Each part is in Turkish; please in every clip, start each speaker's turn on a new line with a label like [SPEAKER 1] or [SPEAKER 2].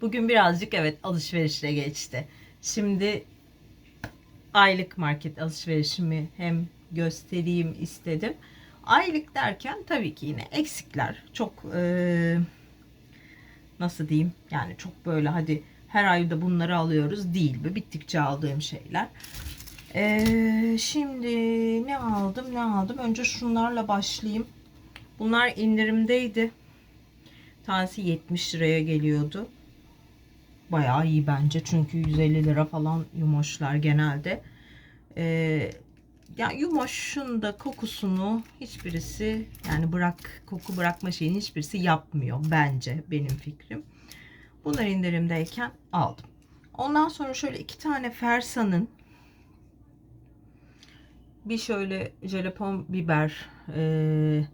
[SPEAKER 1] Bugün birazcık evet alışverişle geçti. Şimdi aylık market alışverişimi hem göstereyim istedim. Aylık derken tabii ki yine eksikler. Çok eee, nasıl diyeyim? Yani çok böyle hadi her ayda bunları alıyoruz değil. Böyle bittikçe aldığım şeyler. Eee, şimdi ne aldım ne aldım? Önce şunlarla başlayayım. Bunlar indirimdeydi. Tanesi 70 liraya geliyordu. Bayağı iyi bence. Çünkü 150 lira falan yumoşlar genelde. Ee, ya yumoşun da kokusunu hiçbirisi yani bırak koku bırakma şeyini hiçbirisi yapmıyor bence benim fikrim. Bunlar indirimdeyken aldım. Ondan sonra şöyle iki tane Fersa'nın bir şöyle jalapon biber eee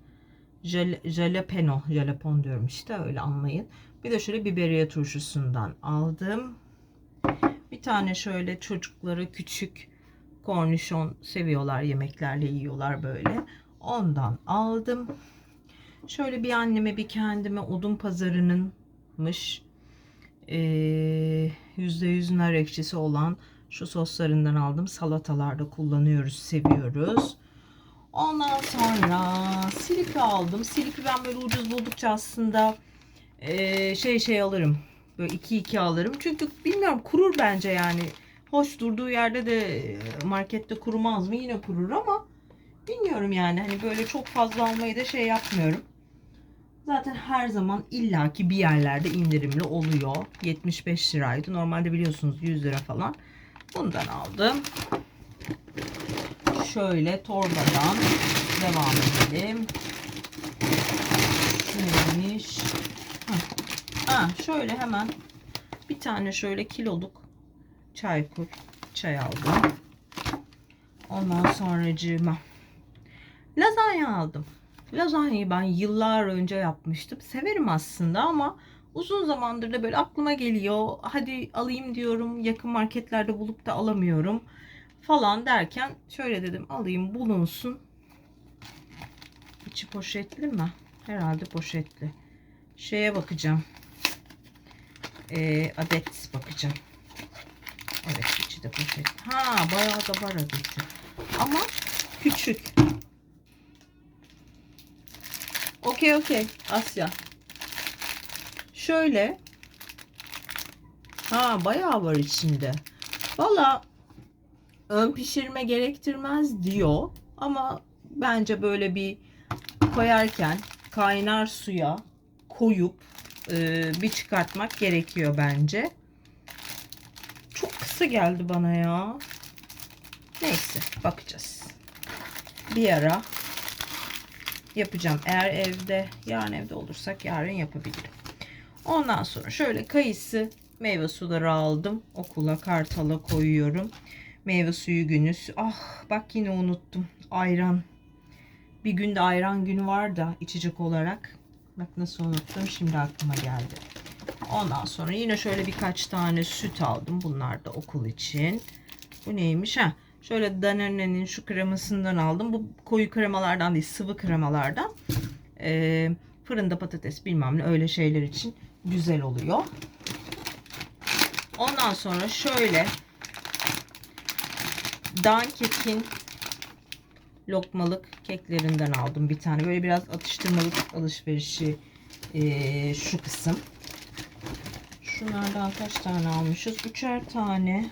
[SPEAKER 1] Jal jalapeno, jalapon diyorum işte öyle anlayın. Bir de şöyle biberiye turşusundan aldım. Bir tane şöyle çocukları küçük kornişon seviyorlar yemeklerle yiyorlar böyle. Ondan aldım. Şöyle bir anneme bir kendime odun pazarınınmış eee, %100 nar ekşisi olan şu soslarından aldım. Salatalarda kullanıyoruz, seviyoruz. Ondan sonra silipi aldım. Silipi ben böyle ucuz buldukça aslında eee, şey şey alırım. Böyle 2-2 alırım. Çünkü bilmiyorum kurur bence yani. Hoş durduğu yerde de e, markette kurumaz mı? Yine kurur ama bilmiyorum yani. Hani böyle çok fazla almayı da şey yapmıyorum. Zaten her zaman illaki bir yerlerde indirimli oluyor. 75 liraydı. Normalde biliyorsunuz 100 lira falan. Bundan aldım şöyle torbadan devam edelim. Neymiş? Ha. ha, şöyle hemen bir tane şöyle kiloluk çaykur çay aldım. Ondan sonracığıma lazanya aldım. Lazanyayı ben yıllar önce yapmıştım. Severim aslında ama uzun zamandır da böyle aklıma geliyor. Hadi alayım diyorum. Yakın marketlerde bulup da alamıyorum falan derken şöyle dedim alayım bulunsun. İçi poşetli mi? Herhalde poşetli. Şeye bakacağım. Ee, adet bakacağım. Evet içi de poşetli. Ha bayağı da var adeti. Ama küçük. Okey okey Asya. Şöyle. Ha bayağı var içinde. Valla ön pişirme gerektirmez diyor. Ama bence böyle bir koyarken kaynar suya koyup e, bir çıkartmak gerekiyor bence. Çok kısa geldi bana ya. Neyse bakacağız. Bir ara yapacağım. Eğer evde yarın evde olursak yarın yapabilirim. Ondan sonra şöyle kayısı meyve suları aldım. Okula kartala koyuyorum. Meyve suyu günü. Ah bak yine unuttum. Ayran. Bir günde ayran günü var da içecek olarak. Bak nasıl unuttum. Şimdi aklıma geldi. Ondan sonra yine şöyle birkaç tane süt aldım. Bunlar da okul için. Bu neymiş? Ha, şöyle Danone'nin şu kremasından aldım. Bu koyu kremalardan değil sıvı kremalardan. Ee, fırında patates bilmem ne öyle şeyler için güzel oluyor. Ondan sonra şöyle Dankek'in lokmalık keklerinden aldım bir tane. Böyle biraz atıştırmalık alışverişi ee, şu kısım. Şunlardan kaç tane almışız? Üçer tane.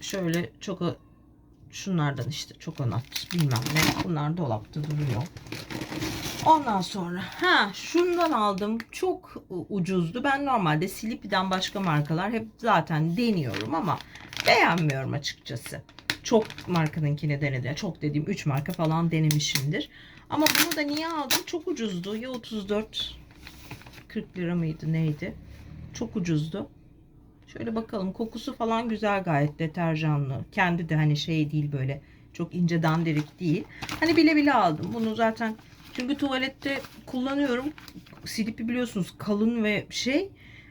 [SPEAKER 1] Şöyle çok şunlardan işte çok anat bilmem ne. Bunlar dolapta duruyor. Ondan sonra ha şundan aldım. Çok ucuzdu. Ben normalde Slippy'den başka markalar hep zaten deniyorum ama beğenmiyorum açıkçası. Çok markanınkini denedim. Çok dediğim 3 marka falan denemişimdir. Ama bunu da niye aldım? Çok ucuzdu. Ya 34 40 lira mıydı neydi? Çok ucuzdu. Şöyle bakalım kokusu falan güzel gayet deterjanlı. Kendi de hani şey değil böyle çok ince dandirik değil. Hani bile bile aldım. Bunu zaten çünkü tuvalette kullanıyorum. Silipi biliyorsunuz kalın ve şey.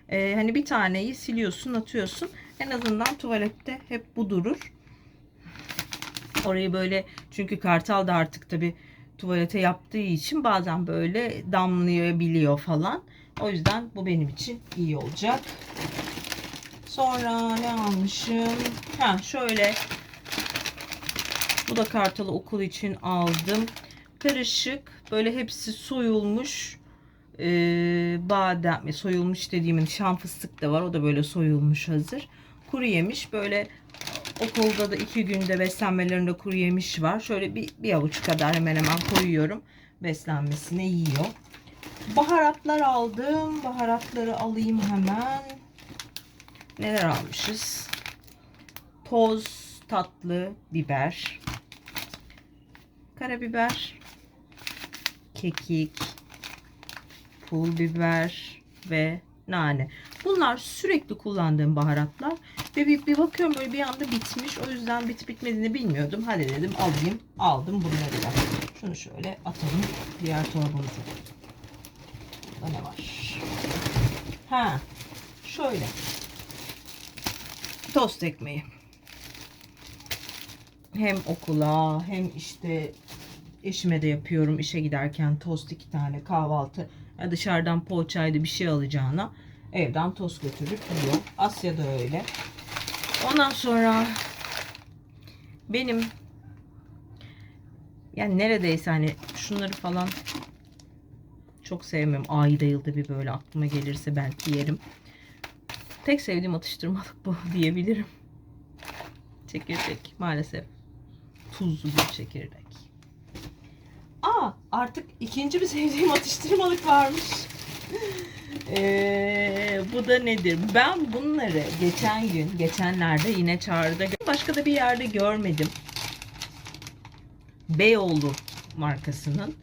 [SPEAKER 1] Ee, hani bir taneyi siliyorsun atıyorsun. En azından tuvalette hep bu durur. Orayı böyle çünkü kartal da artık tabi tuvalete yaptığı için bazen böyle damlayabiliyor falan. O yüzden bu benim için iyi olacak. Sonra ne almışım? Ha şöyle. Bu da Kartalı okul için aldım. Karışık böyle hepsi soyulmuş e, badem soyulmuş dediğimin şan fıstık da var. O da böyle soyulmuş hazır. Kuru yemiş böyle okulda da iki günde beslenmelerinde kuru yemiş var. Şöyle bir, bir avuç kadar hemen hemen koyuyorum. Beslenmesine yiyor. Baharatlar aldım. Baharatları alayım hemen. Neler almışız? Toz tatlı biber. Karabiber. Kekik. Pul biber ve nane. Bunlar sürekli kullandığım baharatlar. Ve bir, bir bakıyorum böyle bir anda bitmiş. O yüzden bit bitmediğini bilmiyordum. Hadi dedim alayım. Aldım bunları da. Şunu şöyle atalım. Diğer torbamıza. Burada ne var? Ha. Şöyle. Tost ekmeği. Hem okula hem işte eşime de yapıyorum işe giderken tost iki tane kahvaltı ya dışarıdan poğaçaydı bir şey alacağına evden tost götürüp yiyor. Asya da öyle. Ondan sonra benim yani neredeyse hani şunları falan çok sevmem. Ayda yılda bir böyle aklıma gelirse belki yerim. Tek sevdiğim atıştırmalık bu diyebilirim. Çekirdek maalesef. Tuzlu bir çekirdek. Aa artık ikinci bir sevdiğim atıştırmalık varmış. Ee, bu da nedir? Ben bunları geçen gün, geçenlerde yine çağrıda başka da bir yerde görmedim. Beyoğlu markasının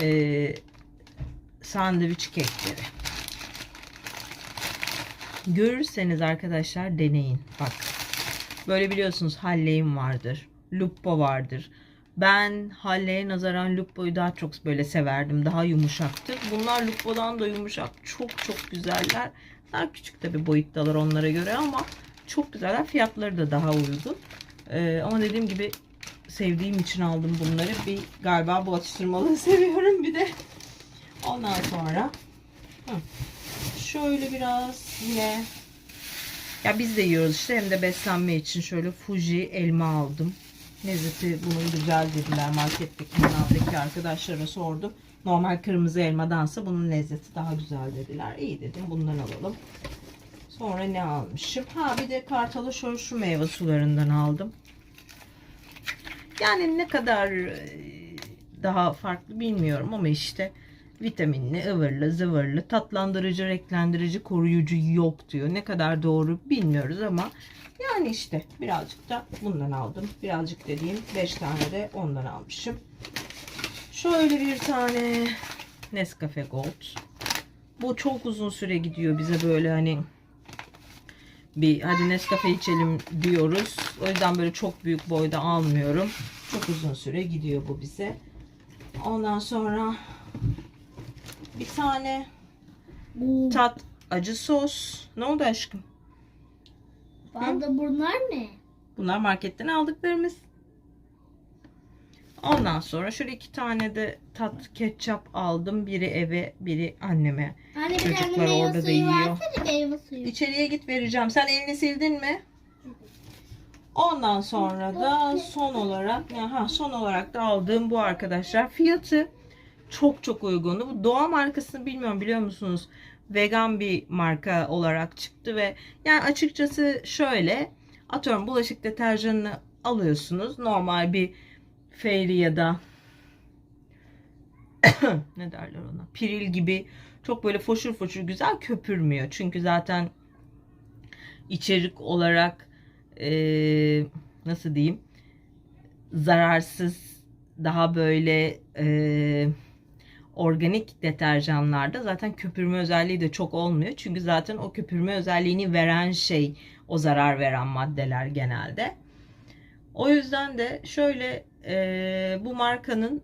[SPEAKER 1] ee, sandviç kekleri. Görürseniz arkadaşlar deneyin. Bak. Böyle biliyorsunuz Halley'im vardır. Lupo vardır. Ben Halley'e nazaran Lupo'yu daha çok böyle severdim. Daha yumuşaktır. Bunlar Lupo'dan da yumuşak. Çok çok güzeller. Daha küçük tabi boyuttalar onlara göre ama çok güzeller. Fiyatları da daha uygun. Ee, ama dediğim gibi sevdiğim için aldım bunları. Bir galiba bu atıştırmalığı seviyorum bir de. Ondan sonra şöyle biraz yine ya biz de yiyoruz işte hem de beslenme için şöyle Fuji elma aldım. Lezzeti bunun güzel dediler marketteki manavdaki arkadaşlara sordum. Normal kırmızı elmadansa bunun lezzeti daha güzel dediler. İyi dedim bundan alalım. Sonra ne almışım? Ha bir de kartalı şöyle şu meyve sularından aldım. Yani ne kadar e, daha farklı bilmiyorum ama işte vitaminli, ıvırlı, zıvırlı, tatlandırıcı, renklendirici, koruyucu yok diyor. Ne kadar doğru bilmiyoruz ama yani işte birazcık da bundan aldım. Birazcık dediğim 5 tane de ondan almışım. Şöyle bir tane Nescafe Gold. Bu çok uzun süre gidiyor bize böyle hani bir hadi Nescafe içelim diyoruz. O yüzden böyle çok büyük boyda almıyorum. Çok uzun süre gidiyor bu bize. Ondan sonra bir tane tat acı sos. Ne oldu aşkım?
[SPEAKER 2] bende bunlar ne?
[SPEAKER 1] Bunlar marketten aldıklarımız. Ondan sonra şöyle iki tane de tat ketçap aldım. Biri eve, biri anneme.
[SPEAKER 2] Anne bir
[SPEAKER 1] Çocuklar
[SPEAKER 2] meyve
[SPEAKER 1] orada da
[SPEAKER 2] suyu
[SPEAKER 1] yiyor.
[SPEAKER 2] versene meyve suyu.
[SPEAKER 1] İçeriye git vereceğim. Sen elini sildin mi? Ondan sonra da son olarak ha son olarak da aldığım bu arkadaşlar. Fiyatı çok çok uygundu. Bu Doğa markasını bilmiyorum biliyor musunuz? Vegan bir marka olarak çıktı ve yani açıkçası şöyle atıyorum bulaşık deterjanını alıyorsunuz. Normal bir Fairy ya da ne derler ona? Piril gibi çok böyle foşur foşur güzel köpürmüyor. Çünkü zaten içerik olarak eee, nasıl diyeyim zararsız daha böyle eee, organik deterjanlarda zaten köpürme özelliği de çok olmuyor. Çünkü zaten o köpürme özelliğini veren şey o zarar veren maddeler genelde. O yüzden de şöyle eee, bu markanın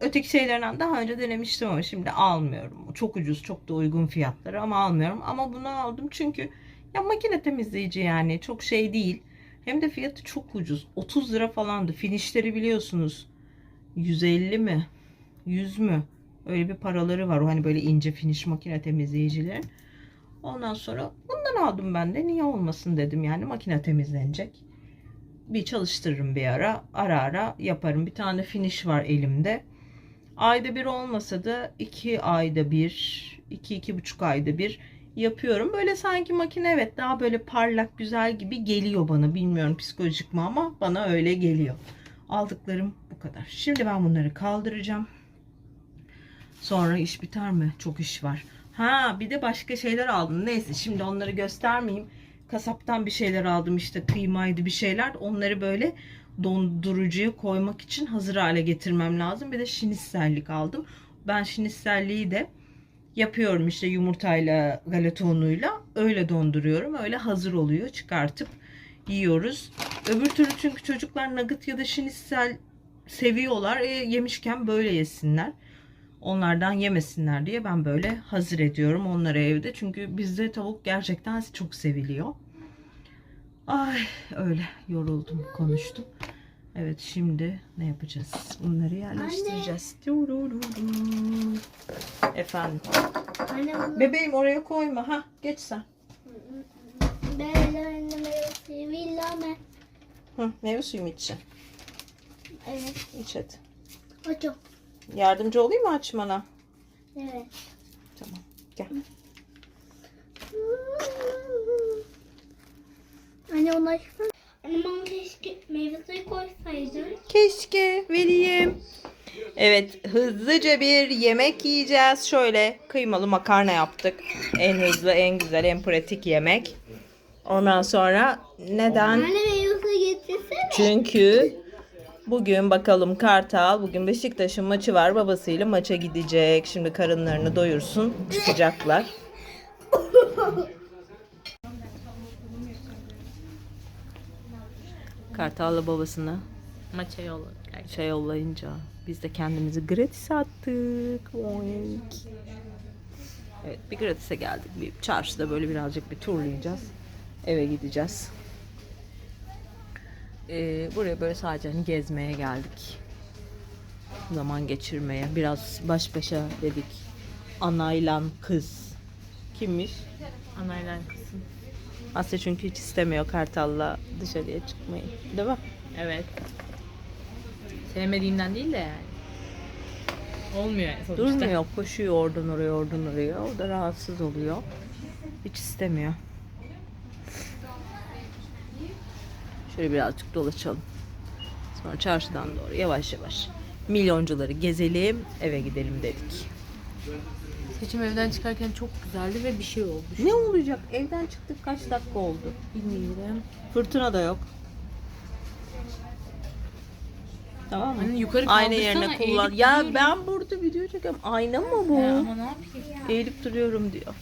[SPEAKER 1] öteki şeylerden daha önce denemiştim ama şimdi almıyorum. Çok ucuz, çok da uygun fiyatları ama almıyorum. Ama bunu aldım çünkü ya makine temizleyici yani çok şey değil. Hem de fiyatı çok ucuz. 30 lira falandı. Finişleri biliyorsunuz. 150 mi? 100 mü? Öyle bir paraları var. O hani böyle ince finish makine temizleyicileri. Ondan sonra bundan aldım ben de. Niye olmasın dedim yani makine temizlenecek. Bir çalıştırırım bir ara. Ara ara yaparım. Bir tane finish var elimde. Ayda bir olmasa da iki ayda bir, iki iki buçuk ayda bir yapıyorum. Böyle sanki makine evet daha böyle parlak güzel gibi geliyor bana. Bilmiyorum psikolojik mi ama bana öyle geliyor. Aldıklarım bu kadar. Şimdi ben bunları kaldıracağım. Sonra iş biter mi? Çok iş var. Ha bir de başka şeyler aldım. Neyse şimdi onları göstermeyeyim. Kasaptan bir şeyler aldım işte kıymaydı bir şeyler. Onları böyle dondurucuya koymak için hazır hale getirmem lazım. Bir de şinisellik aldım. Ben şiniselliği de yapıyorum işte yumurtayla galeta unuyla öyle donduruyorum. Öyle hazır oluyor. Çıkartıp yiyoruz. Öbür türlü çünkü çocuklar nugget ya da şinisel seviyorlar. E, yemişken böyle yesinler. Onlardan yemesinler diye ben böyle hazır ediyorum onları evde. Çünkü bizde tavuk gerçekten çok seviliyor. Ay öyle yoruldum konuştum. Evet şimdi ne yapacağız? Bunları yerleştireceğiz. Efendim.
[SPEAKER 2] Anne
[SPEAKER 1] Bebeğim oraya koyma ha. Geç sen. Hı, meyve suyu mu içeceksin?
[SPEAKER 2] Evet.
[SPEAKER 1] İç hadi.
[SPEAKER 2] Hocam.
[SPEAKER 1] Yardımcı olayım mı açmana?
[SPEAKER 2] Evet.
[SPEAKER 1] Tamam. Gel.
[SPEAKER 2] Anne onu. Anne bana keşke meyve suyu koysaydın.
[SPEAKER 1] Keşke vereyim. Evet hızlıca bir yemek yiyeceğiz. Şöyle kıymalı makarna yaptık. En hızlı, en güzel, en pratik yemek. Ondan sonra neden?
[SPEAKER 2] Anne meyve suyu getirsene.
[SPEAKER 1] Çünkü bugün bakalım Kartal bugün Beşiktaş'ın maçı var. Babasıyla maça gidecek. Şimdi karınlarını doyursun. Çıkacaklar. Kartal'la babasına
[SPEAKER 3] Maça yolla.
[SPEAKER 1] şey yollayınca biz de kendimizi gratis attık. Oink. Evet bir gratis'e geldik. Bir çarşıda böyle birazcık bir turlayacağız. Eve gideceğiz. Ee, buraya böyle sadece hani gezmeye geldik. Zaman geçirmeye. Biraz baş başa dedik. Anayla kız. Kimmiş?
[SPEAKER 3] Anayla kızım.
[SPEAKER 1] Asya çünkü hiç istemiyor Kartal'la dışarıya çıkmayı. Değil mi?
[SPEAKER 3] Evet. Sevmediğimden değil de yani. Olmuyor sonuçta.
[SPEAKER 1] Durmuyor, koşuyor oradan oraya, oradan oraya. O da rahatsız oluyor. Hiç istemiyor. Şöyle birazcık dolaşalım. Sonra çarşıdan doğru yavaş yavaş milyoncuları gezelim, eve gidelim dedik.
[SPEAKER 3] Seçim evden çıkarken çok güzeldi ve bir şey oldu.
[SPEAKER 1] Ne olacak? Evden çıktık kaç dakika oldu?
[SPEAKER 3] Bilmiyorum.
[SPEAKER 1] Fırtına da yok. Tamam mı?
[SPEAKER 3] Hani yukarı
[SPEAKER 1] Ayna
[SPEAKER 3] kaldırsana,
[SPEAKER 1] yerine kullan.
[SPEAKER 3] eğilip
[SPEAKER 1] Ya
[SPEAKER 3] duruyorum.
[SPEAKER 1] ben burada video çekiyorum. Ayna mı bu?
[SPEAKER 3] Ya ama ne yapayım?
[SPEAKER 1] Eğilip duruyorum diyor.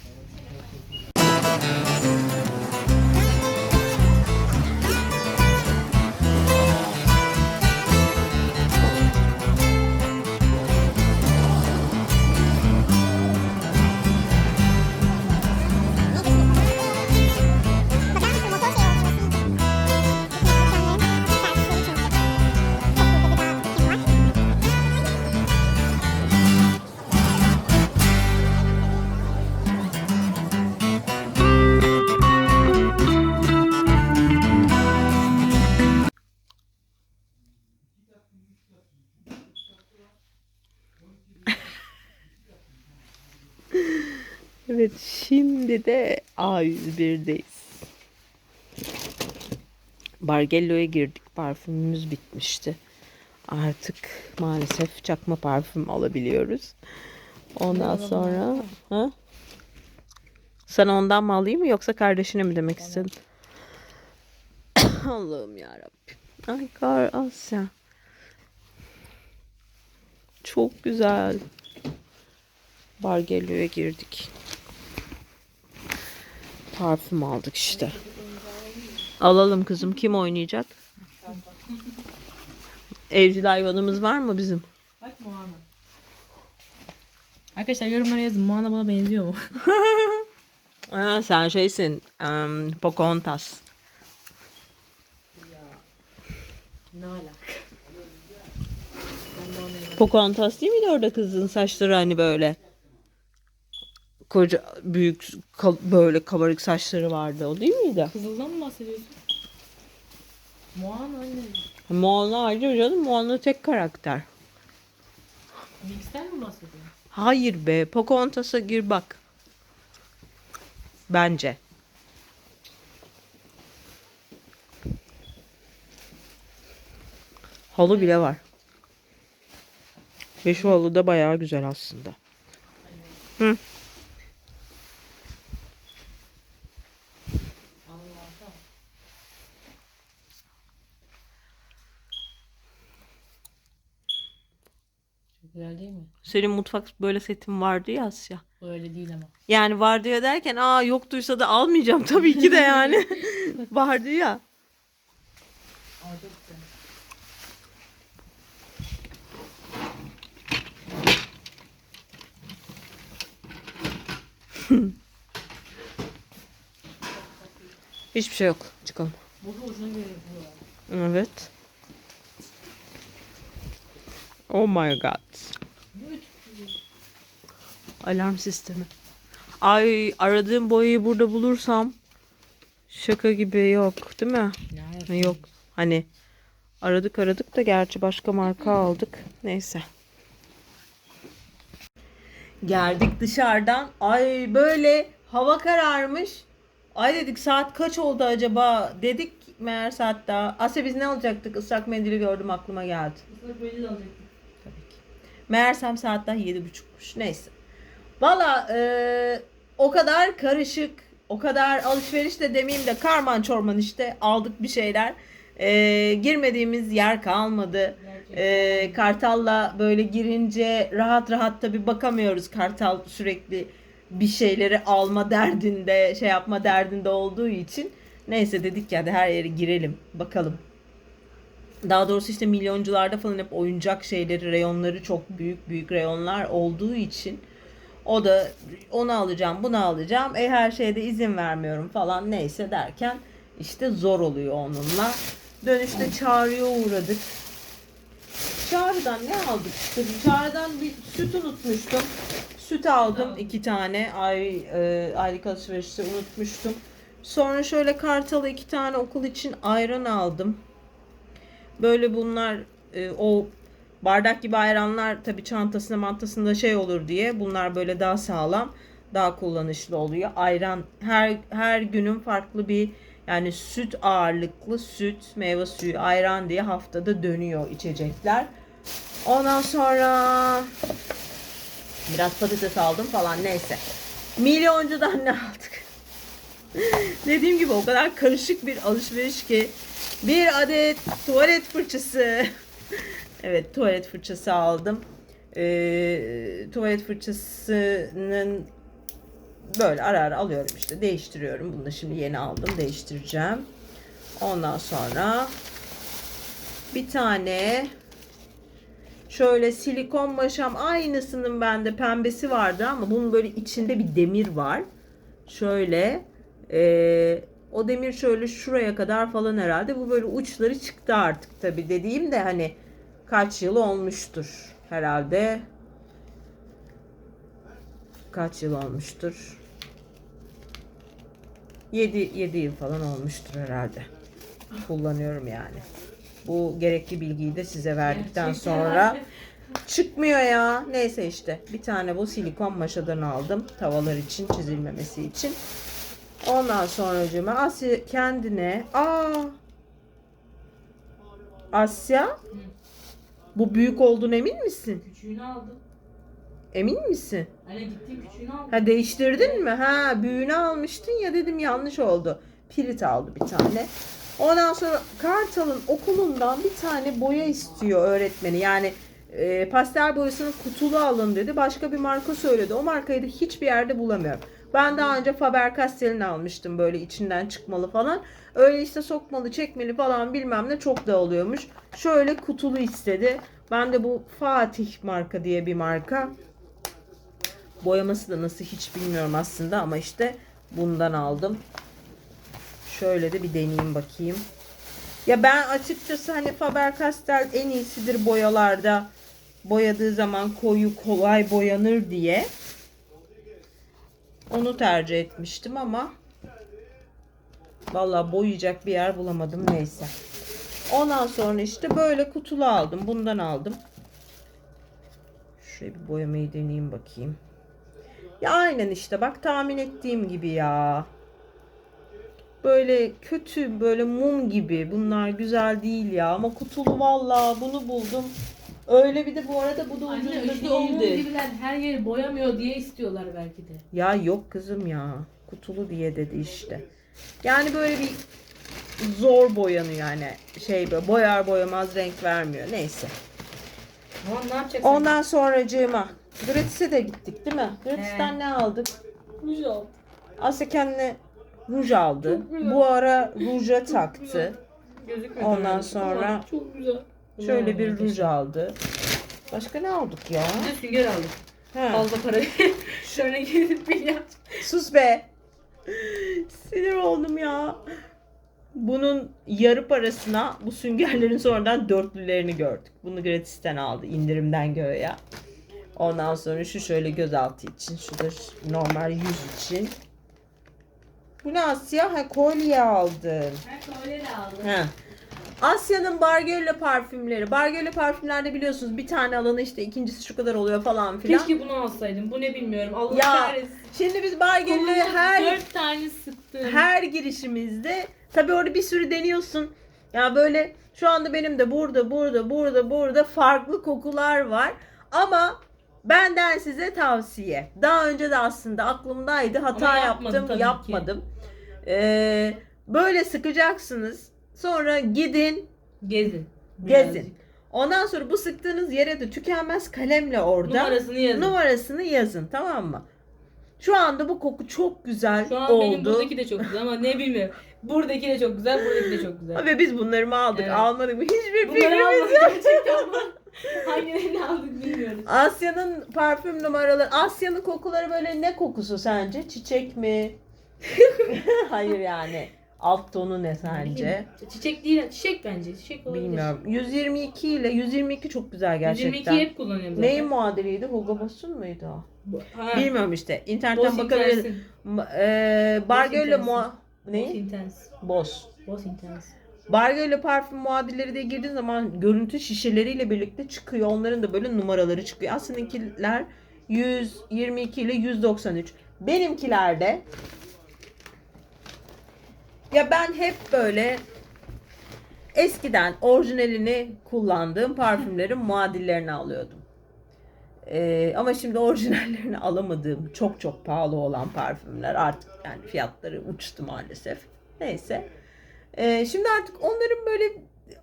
[SPEAKER 1] Şimdi de A101'deyiz. Bargello'ya girdik. Parfümümüz bitmişti. Artık maalesef çakma parfüm alabiliyoruz. Ondan sonra ha? Sana ondan mı alayım mı yoksa kardeşine mi demek istedin? Allah'ım ya Rabbim. Ay kar Asya. Çok güzel. Bargello'ya girdik. Parfüm aldık işte. Alalım kızım. Kim oynayacak? Evcil hayvanımız var mı bizim?
[SPEAKER 3] Bak Moana. Arkadaşlar yorumlara yazın. Moana bana benziyor mu?
[SPEAKER 1] Aa, sen şeysin. em, Pocahontas.
[SPEAKER 3] ne alaka?
[SPEAKER 1] Pocahontas değil miydi orada kızın saçları hani böyle? Koca büyük kal- böyle kabarık saçları vardı o değil miydi?
[SPEAKER 3] Kızıldan mı bahsediyorsun? Moana anne.
[SPEAKER 1] Moana ayrıca canım Moana tek karakter.
[SPEAKER 3] Mix'ten mi bahsediyorsun?
[SPEAKER 1] Hayır be Pocahontas'a gir bak. Bence. Halı bile var. Ve şu halı da bayağı güzel aslında. Hı.
[SPEAKER 3] Allah'ım. Çok güzel değil mi?
[SPEAKER 1] Senin mutfak böyle setin vardı ya Asya.
[SPEAKER 3] Öyle değil ama.
[SPEAKER 1] Yani vardı ya derken aa yoktuysa da almayacağım tabii ki de yani. vardı ya. Hiçbir şey yok. Çıkalım.
[SPEAKER 3] Burada ucuna göre.
[SPEAKER 1] Evet. Oh my god. Alarm sistemi. Ay aradığım boyayı burada bulursam şaka gibi yok değil mi?
[SPEAKER 3] Ne
[SPEAKER 1] Yok. Hani aradık aradık da gerçi başka marka aldık. Neyse. Geldik dışarıdan. Ay böyle hava kararmış. Ay dedik saat kaç oldu acaba dedik. Meğer saat daha. Asya biz ne alacaktık? Islak mendili gördüm aklıma geldi.
[SPEAKER 3] Islak mendil alacaktım.
[SPEAKER 1] Meğersem saat daha yedi buçukmuş. Neyse. Valla e, o kadar karışık, o kadar alışveriş de demeyeyim de karman çorman işte aldık bir şeyler. E, girmediğimiz yer kalmadı. E, Kartal'la böyle girince rahat rahat tabii bakamıyoruz. Kartal sürekli bir şeyleri alma derdinde, şey yapma derdinde olduğu için. Neyse dedik ya de her yere girelim, bakalım. Daha doğrusu işte milyoncularda falan hep oyuncak şeyleri, reyonları çok büyük büyük reyonlar olduğu için o da onu alacağım, bunu alacağım. E her şeyde izin vermiyorum falan neyse derken işte zor oluyor onunla. Dönüşte çağrıya uğradık. Çağrı'dan ne aldık? Çağrı'dan bir süt unutmuştum. Süt aldım iki tane. Ay e, aylık alışverişte unutmuştum. Sonra şöyle Kartal'a iki tane okul için ayran aldım. Böyle bunlar e, o bardak gibi ayranlar tabii çantasında mantasında şey olur diye bunlar böyle daha sağlam daha kullanışlı oluyor. Ayran her her günün farklı bir yani süt ağırlıklı süt, meyve suyu, ayran diye haftada dönüyor içecekler. Ondan sonra biraz patates aldım falan neyse. Milyoncudan ne aldık? Dediğim gibi o kadar karışık bir alışveriş ki bir adet tuvalet fırçası. evet tuvalet fırçası aldım. Ee, tuvalet fırçasının böyle ara ara alıyorum işte değiştiriyorum. Bunu da şimdi yeni aldım değiştireceğim. Ondan sonra bir tane şöyle silikon maşam aynısının bende pembesi vardı ama bunun böyle içinde bir demir var. Şöyle ee, o demir şöyle şuraya kadar falan herhalde. Bu böyle uçları çıktı artık tabi dediğim de hani kaç yıl olmuştur herhalde. Kaç yıl olmuştur? 7 7 yıl falan olmuştur herhalde. Kullanıyorum yani. Bu gerekli bilgiyi de size verdikten
[SPEAKER 3] Gerçekten.
[SPEAKER 1] sonra çıkmıyor ya. Neyse işte bir tane bu silikon maşadan aldım. Tavalar için çizilmemesi için. Ondan sonra Asya kendine aa Asya bu büyük olduğunu emin misin?
[SPEAKER 3] Küçüğünü aldım.
[SPEAKER 1] Emin misin?
[SPEAKER 3] Hani gittim küçüğünü aldım.
[SPEAKER 1] Ha değiştirdin mi? Ha büyüğünü almıştın ya dedim yanlış oldu. Pirit aldı bir tane. Ondan sonra Kartal'ın okulundan bir tane boya istiyor öğretmeni. Yani e, pastel boyasını kutulu alın dedi. Başka bir marka söyledi. O markayı da hiçbir yerde bulamıyorum. Ben daha önce Faber-Castell'ini almıştım böyle içinden çıkmalı falan. Öyle işte sokmalı, çekmeli falan bilmem ne çok dağılıyormuş. Şöyle kutulu istedi. Ben de bu Fatih marka diye bir marka. Boyaması da nasıl hiç bilmiyorum aslında ama işte bundan aldım. Şöyle de bir deneyeyim bakayım. Ya ben açıkçası hani Faber-Castell en iyisidir boyalarda boyadığı zaman koyu kolay boyanır diye onu tercih etmiştim ama vallahi boyayacak bir yer bulamadım neyse. Ondan sonra işte böyle kutulu aldım. Bundan aldım. Şuraya bir boyamayı deneyeyim bakayım. Ya aynen işte bak tahmin ettiğim gibi ya. Böyle kötü böyle mum gibi. Bunlar güzel değil ya. Ama kutulu vallahi bunu buldum. Öyle bir de bu arada bu da ucuz
[SPEAKER 3] Anne
[SPEAKER 1] da
[SPEAKER 3] işte o mum
[SPEAKER 1] değildi.
[SPEAKER 3] gibiler her yeri boyamıyor diye istiyorlar belki de.
[SPEAKER 1] Ya yok kızım ya. Kutulu diye dedi işte. Yani böyle bir zor boyanıyor yani. Şey böyle boyar boyamaz renk vermiyor. Neyse.
[SPEAKER 3] Tamam ne yapacaksın?
[SPEAKER 1] Ondan sonracığıma. Gratis'e de gittik değil mi? Gratis'ten ne aldık?
[SPEAKER 3] Güzel.
[SPEAKER 1] Asya kendine ruj aldı. Bu ara ruja taktı.
[SPEAKER 3] Gözükmüyor.
[SPEAKER 1] Ondan sonra
[SPEAKER 3] çok güzel.
[SPEAKER 1] Şöyle bir ruj aldı. Başka ne aldık ya?
[SPEAKER 3] Bir de sünger aldık.
[SPEAKER 1] He.
[SPEAKER 3] Fazla para. Şöyle gidip bir yap.
[SPEAKER 1] Sus be. Sinir oldum ya. Bunun yarı parasına bu süngerlerin sonradan dörtlülerini gördük. Bunu gratisten aldı indirimden göğe. Ondan sonra şu şöyle gözaltı için, şu da normal yüz için. Bu ne Asya? Ha kolye aldın.
[SPEAKER 3] Ben öyle de aldım.
[SPEAKER 1] He. Asya'nın Bargello parfümleri. Bargello parfümlerde biliyorsunuz bir tane alanı işte ikincisi şu kadar oluyor falan filan.
[SPEAKER 3] Keşke bunu alsaydım. Bu ne bilmiyorum. Allah
[SPEAKER 1] Ya,
[SPEAKER 3] kahretsin.
[SPEAKER 1] Şimdi biz Bargello'yu her
[SPEAKER 3] dört tane sıktım.
[SPEAKER 1] her girişimizde tabii orada bir sürü deniyorsun. Ya böyle şu anda benim de burada burada burada burada farklı kokular var. Ama benden size tavsiye. Daha önce de aslında aklımdaydı. Hata
[SPEAKER 3] Ama yapmadım
[SPEAKER 1] yaptım,
[SPEAKER 3] tabii ki.
[SPEAKER 1] yapmadım. Ee, böyle sıkacaksınız. Sonra gidin
[SPEAKER 3] Gezin.
[SPEAKER 1] Gezin.
[SPEAKER 3] Birazcık.
[SPEAKER 1] Ondan sonra bu sıktığınız yere de tükenmez kalemle orada
[SPEAKER 3] Numarasını yazın.
[SPEAKER 1] numarasını yazın tamam mı? Şu anda bu koku çok güzel
[SPEAKER 3] Şu an benim
[SPEAKER 1] oldu.
[SPEAKER 3] buradaki de çok güzel ama ne bilmiyorum. Buradaki de çok güzel, buradaki de çok güzel.
[SPEAKER 1] Ve biz bunları mı aldık
[SPEAKER 3] Evet.
[SPEAKER 1] almadık mı hiçbir
[SPEAKER 3] Bunları
[SPEAKER 1] fikrimiz yok.
[SPEAKER 3] gerçekten ama hangilerini aldık bilmiyoruz.
[SPEAKER 1] Asya'nın parfüm numaraları. Asya'nın kokuları böyle ne kokusu sence? Çiçek mi? Hayır yani. Alt tonu ne sence?
[SPEAKER 3] Çiçek değil, çiçek bence. Çiçek olabilir.
[SPEAKER 1] Bilmiyorum. 122 ile 122 çok güzel gerçekten.
[SPEAKER 3] 22 hep kullanıyorum zaten.
[SPEAKER 1] Neyin muadiliydi? Hugo Boss'un muydu o?
[SPEAKER 3] Ha,
[SPEAKER 1] Bilmiyorum işte. İnternetten
[SPEAKER 3] Boss
[SPEAKER 1] bakabiliriz.
[SPEAKER 3] Intense'in.
[SPEAKER 1] Ma- E, Bargello
[SPEAKER 3] Intense.
[SPEAKER 1] mu...
[SPEAKER 3] Boss
[SPEAKER 1] Ne?
[SPEAKER 3] Intense.
[SPEAKER 1] Boss.
[SPEAKER 3] Boss Intense.
[SPEAKER 1] Bargello parfüm muadilleri diye girdiğin zaman görüntü şişeleriyle birlikte çıkıyor. Onların da böyle numaraları çıkıyor. Aslındakiler 122 ile 193. Benimkilerde ya ben hep böyle eskiden orijinalini kullandığım parfümlerin muadillerini alıyordum. Ee, ama şimdi orijinallerini alamadığım çok çok pahalı olan parfümler artık yani fiyatları uçtu maalesef. Neyse. Ee, şimdi artık onların böyle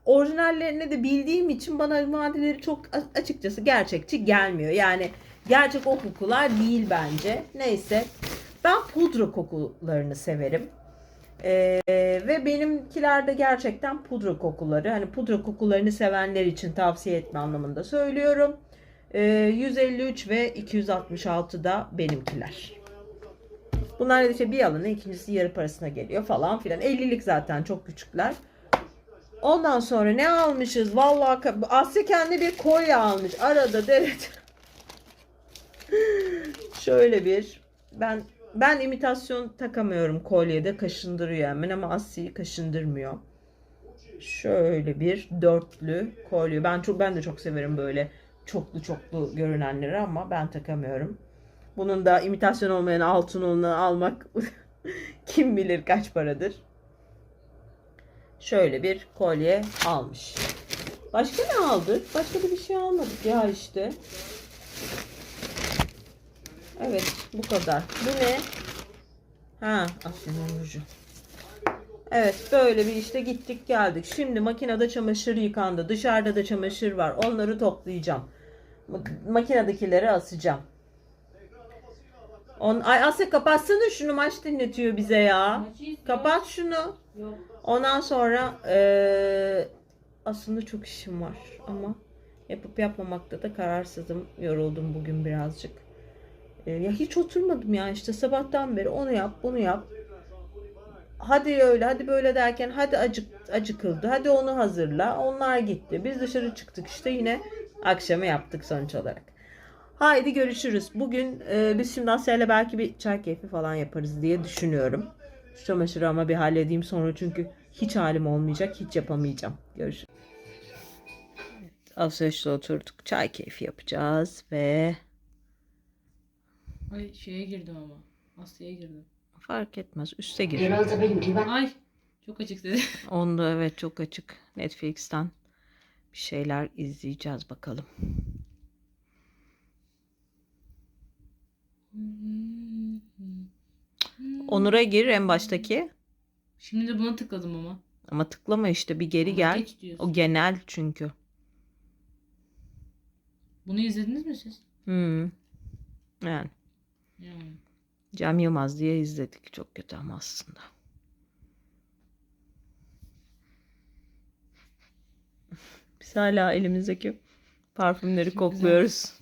[SPEAKER 1] orijinallerini de bildiğim için bana muadilleri çok açıkçası gerçekçi gelmiyor. Yani gerçek o kokular değil bence. Neyse. Ben pudra kokularını severim. Ee, ve benimkiler de gerçekten pudra kokuları. Hani pudra kokularını sevenler için tavsiye etme anlamında söylüyorum. Ee, 153 ve 266 da benimkiler. Bunlar da işte bir alanı ikincisi yarı parasına geliyor falan filan. 50'lik zaten çok küçükler. Ondan sonra ne almışız? Vallahi Asya kendi bir kolye almış. Arada evet. Şöyle bir ben ben imitasyon takamıyorum kolyede kaşındırıyor hemen ama Asya'yı kaşındırmıyor. Şöyle bir dörtlü kolye. Ben çok ben de çok severim böyle çoklu çoklu görünenleri ama ben takamıyorum. Bunun da imitasyon olmayan altınını almak kim bilir kaç paradır. Şöyle bir kolye almış. Başka ne aldık? Başka da bir şey almadık ya işte. Evet bu kadar. Bu ne? Ha Asya'nın ruju. Evet böyle bir işte gittik geldik. Şimdi makinede çamaşır yıkandı. Dışarıda da çamaşır var. Onları toplayacağım. Ma- Makinedekileri asacağım. On, ay Asya kapatsana şunu maç dinletiyor bize ya. Kapat şunu. Ondan sonra eee, aslında çok işim var ama yapıp yapmamakta da kararsızım. Yoruldum bugün birazcık. Eee, ya hiç oturmadım ya işte sabahtan beri onu yap bunu yap. Hadi öyle hadi böyle derken hadi acık acıkıldı. Hadi onu hazırla. Onlar gitti. Biz dışarı çıktık işte yine akşamı yaptık sonuç olarak. Haydi görüşürüz. Bugün e, biz şimdi Asya ile belki bir çay keyfi falan yaparız diye düşünüyorum. Şu çamaşırı ama bir halledeyim sonra çünkü hiç halim olmayacak. Hiç yapamayacağım. Görüşürüz. Evet, Asya oturduk. Çay keyfi yapacağız ve
[SPEAKER 3] Ay şeye girdim ama. Asya'ya girdim.
[SPEAKER 1] fark etmez. Üste gir.
[SPEAKER 4] Da benimki bak.
[SPEAKER 3] Ay çok açık dedi.
[SPEAKER 1] Onda evet çok açık. Netflix'ten bir şeyler izleyeceğiz bakalım. Onur'a gir en baştaki.
[SPEAKER 3] Şimdi de buna tıkladım ama.
[SPEAKER 1] Ama tıklama işte bir geri
[SPEAKER 3] Ama
[SPEAKER 1] gel. O genel çünkü.
[SPEAKER 3] Bunu izlediniz mi siz?
[SPEAKER 1] Hmm. Yani
[SPEAKER 3] Yani.
[SPEAKER 1] Cem Yılmaz diye izledik. Çok kötü ama aslında. Biz hala elimizdeki parfümleri
[SPEAKER 3] Çok
[SPEAKER 1] kokluyoruz.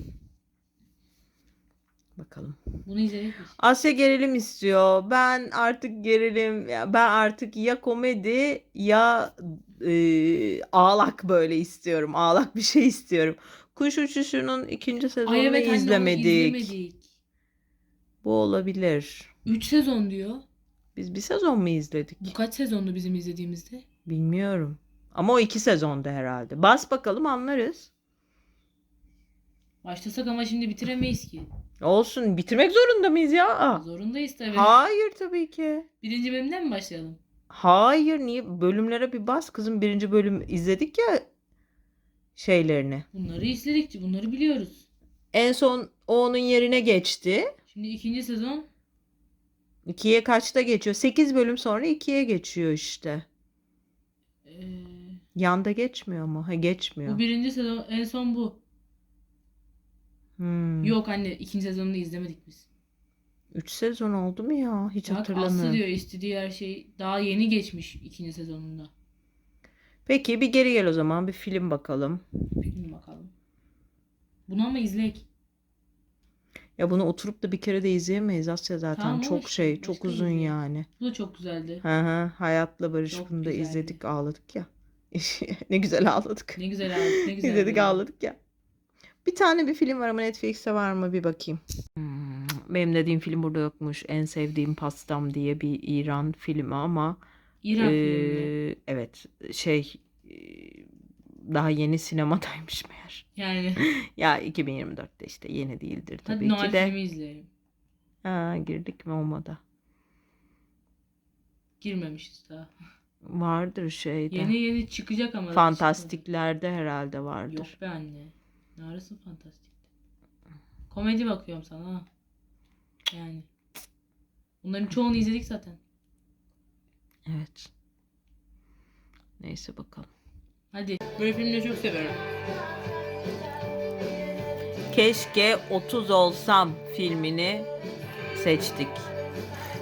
[SPEAKER 1] Bakalım.
[SPEAKER 3] Bunu izledik biz.
[SPEAKER 1] Asya gerilim istiyor. Ben artık gerilim, ben artık ya komedi ya e, ağlak böyle istiyorum. Ağlak bir şey istiyorum. Kuş Uçuşu'nun ikinci sezonunu
[SPEAKER 3] Ay evet
[SPEAKER 1] izlemedik.
[SPEAKER 3] izlemedik.
[SPEAKER 1] Bu olabilir.
[SPEAKER 3] 3 sezon diyor.
[SPEAKER 1] Biz bir sezon mu izledik?
[SPEAKER 3] Bu kaç sezondu bizim izlediğimizde?
[SPEAKER 1] Bilmiyorum. Ama o iki sezonda herhalde. Bas bakalım anlarız.
[SPEAKER 3] Başlasak ama şimdi bitiremeyiz ki.
[SPEAKER 1] Olsun. Bitirmek zorunda mıyız ya? Aa.
[SPEAKER 3] Zorundayız tabii.
[SPEAKER 1] Hayır tabii ki.
[SPEAKER 3] Birinci bölümden mi başlayalım?
[SPEAKER 1] Hayır niye? Bölümlere bir bas kızım. Birinci bölüm izledik ya şeylerini.
[SPEAKER 3] Bunları izledik. Bunları biliyoruz.
[SPEAKER 1] En son o onun yerine geçti.
[SPEAKER 3] Şimdi ikinci sezon.
[SPEAKER 1] İkiye kaçta geçiyor? 8 bölüm sonra ikiye geçiyor işte.
[SPEAKER 3] Ee,
[SPEAKER 1] Yanda geçmiyor mu? Ha geçmiyor.
[SPEAKER 3] bu birinci sezon. En son bu.
[SPEAKER 1] Hmm.
[SPEAKER 3] Yok anne ikinci sezonunu izlemedik biz.
[SPEAKER 1] 3 sezon oldu mu ya? Hiç
[SPEAKER 3] Bak
[SPEAKER 1] hatırlamıyorum.
[SPEAKER 3] Aslı diyor istediği her şey daha yeni geçmiş ikinci sezonunda.
[SPEAKER 1] Peki bir geri gel o zaman. Bir film bakalım.
[SPEAKER 3] Film bakalım. Bunu ama izleyek.
[SPEAKER 1] Ya bunu oturup da bir kere de izleyemeyiz Asya zaten.
[SPEAKER 3] Tamam,
[SPEAKER 1] çok
[SPEAKER 3] hoş.
[SPEAKER 1] şey, çok
[SPEAKER 3] Başka
[SPEAKER 1] uzun
[SPEAKER 3] izleyelim.
[SPEAKER 1] yani.
[SPEAKER 3] Bu da çok güzeldi.
[SPEAKER 1] Hı hı. Hayatla Barış
[SPEAKER 3] Çok
[SPEAKER 1] bunu da
[SPEAKER 3] güzeldi.
[SPEAKER 1] izledik, ağladık ya. ne güzel ağladık.
[SPEAKER 3] Ne güzel abi. Ne güzel.
[SPEAKER 1] İzledik,
[SPEAKER 3] ya.
[SPEAKER 1] ağladık ya. Bir tane bir film var ama Netflix'te var mı bir bakayım. Hmm, Benim dediğim film burada yokmuş. En sevdiğim pastam diye bir İran filmi ama
[SPEAKER 3] İran filmi.
[SPEAKER 1] eee, evet şey daha yeni sinemadaymış meğer.
[SPEAKER 3] Yani
[SPEAKER 1] Ya 2024'te işte yeni değildir
[SPEAKER 3] hadi
[SPEAKER 1] tabii
[SPEAKER 3] Noel
[SPEAKER 1] ki de.
[SPEAKER 3] filmi izleyelim.
[SPEAKER 1] Ha, girdik mi olmadı.
[SPEAKER 3] Girmemişiz daha.
[SPEAKER 1] Vardır şeyde.
[SPEAKER 3] Yeni yeni çıkacak ama.
[SPEAKER 1] Fantastiklerde herhalde vardır.
[SPEAKER 3] Yok be anne. Ne arasın fantastik? Komedi bakıyorum sana ha. Yani. Bunların çoğunu izledik zaten.
[SPEAKER 1] Evet. Neyse bakalım.
[SPEAKER 3] Hadi. Böyle filmleri çok severim.
[SPEAKER 1] Keşke 30 olsam filmini seçtik.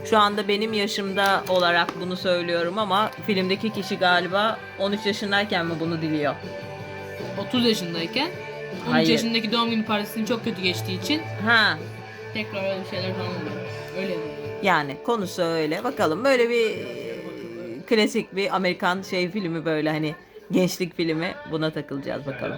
[SPEAKER 1] Şu anda benim yaşımda olarak bunu söylüyorum ama filmdeki kişi galiba 13 yaşındayken mi bunu diliyor?
[SPEAKER 3] 30 yaşındayken 13
[SPEAKER 1] Hayır.
[SPEAKER 3] yaşındaki doğum günü partisinin çok kötü geçtiği için
[SPEAKER 1] Ha,
[SPEAKER 3] tekrar öyle bir şeyler falan oluyor. Öyle mi?
[SPEAKER 1] yani konusu öyle. Bakalım böyle bir e, klasik bir Amerikan şey filmi böyle hani gençlik filmi buna takılacağız bakalım.